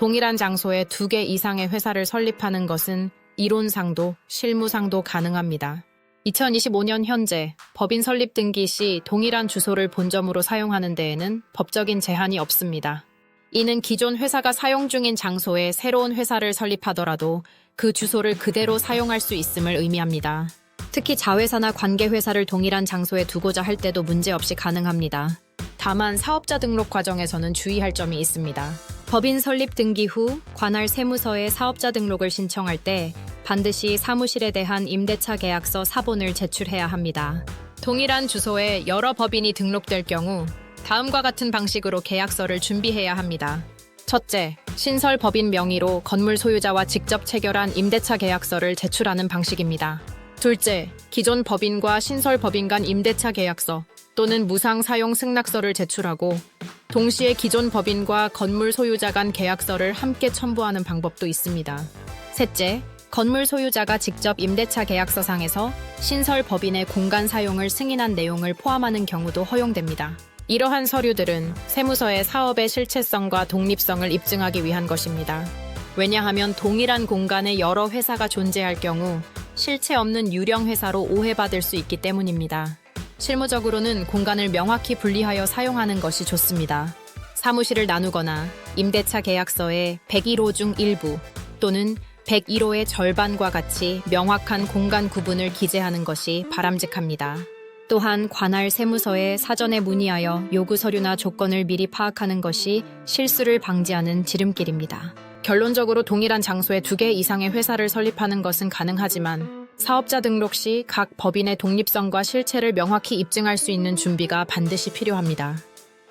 동일한 장소에 두 개 이상의 회사를 설립하는 것은 이론상도 실무상도 가능합니다. 2025년 현재 법인 설립 등기 시 동일한 주소를 본점으로 사용하는 데에는 법적인 제한이 없습니다. 이는 기존 회사가 사용 중인 장소에 새로운 회사를 설립하더라도 그 주소를 그대로 사용할 수 있음을 의미합니다. 특히 자회사나 관계회사를 동일한 장소에 두고자 할 때도 문제없이 가능합니다. 다만 사업자 등록 과정에서는 주의할 점이 있습니다. 법인 설립 등기 후 관할 세무서에 사업자 등록을 신청할 때 반드시 사무실에 대한 임대차 계약서 사본을 제출해야 합니다. 동일한 주소에 여러 법인이 등록될 경우 다음과 같은 방식으로 계약서를 준비해야 합니다. 첫째, 신설 법인 명의로 건물 소유자와 직접 체결한 임대차 계약서를 제출하는 방식입니다. 둘째, 기존 법인과 신설 법인 간 임대차 계약서 또는 무상 사용 승낙서를 제출하고 동시에 기존 법인과 건물 소유자 간 계약서를 함께 첨부하는 방법도 있습니다. 셋째, 건물 소유자가 직접 임대차 계약서상에서 신설 법인의 공간 사용을 승인한 내용을 포함하는 경우도 허용됩니다. 이러한 서류들은 세무서의 사업의 실체성과 독립성을 입증하기 위한 것입니다. 왜냐하면 동일한 공간에 여러 회사가 존재할 경우 실체 없는 유령 회사로 오해받을 수 있기 때문입니다. 실무적으로는 공간을 명확히 분리하여 사용하는 것이 좋습니다. 사무실을 나누거나 임대차 계약서에 101호 중 일부 또는 101호의 절반과 같이 명확한 공간 구분을 기재하는 것이 바람직합니다. 또한 관할 세무서에 사전에 문의하여 요구 서류나 조건을 미리 파악하는 것이 실수를 방지하는 지름길입니다. 결론적으로 동일한 장소에 두 개 이상의 회사를 설립하는 것은 가능하지만 사업자 등록 시 각 법인의 독립성과 실체를 명확히 입증할 수 있는 준비가 반드시 필요합니다.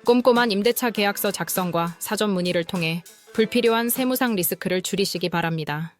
꼼꼼한 임대차 계약서 작성과 사전 문의를 통해 불필요한 세무상 리스크를 줄이시기 바랍니다.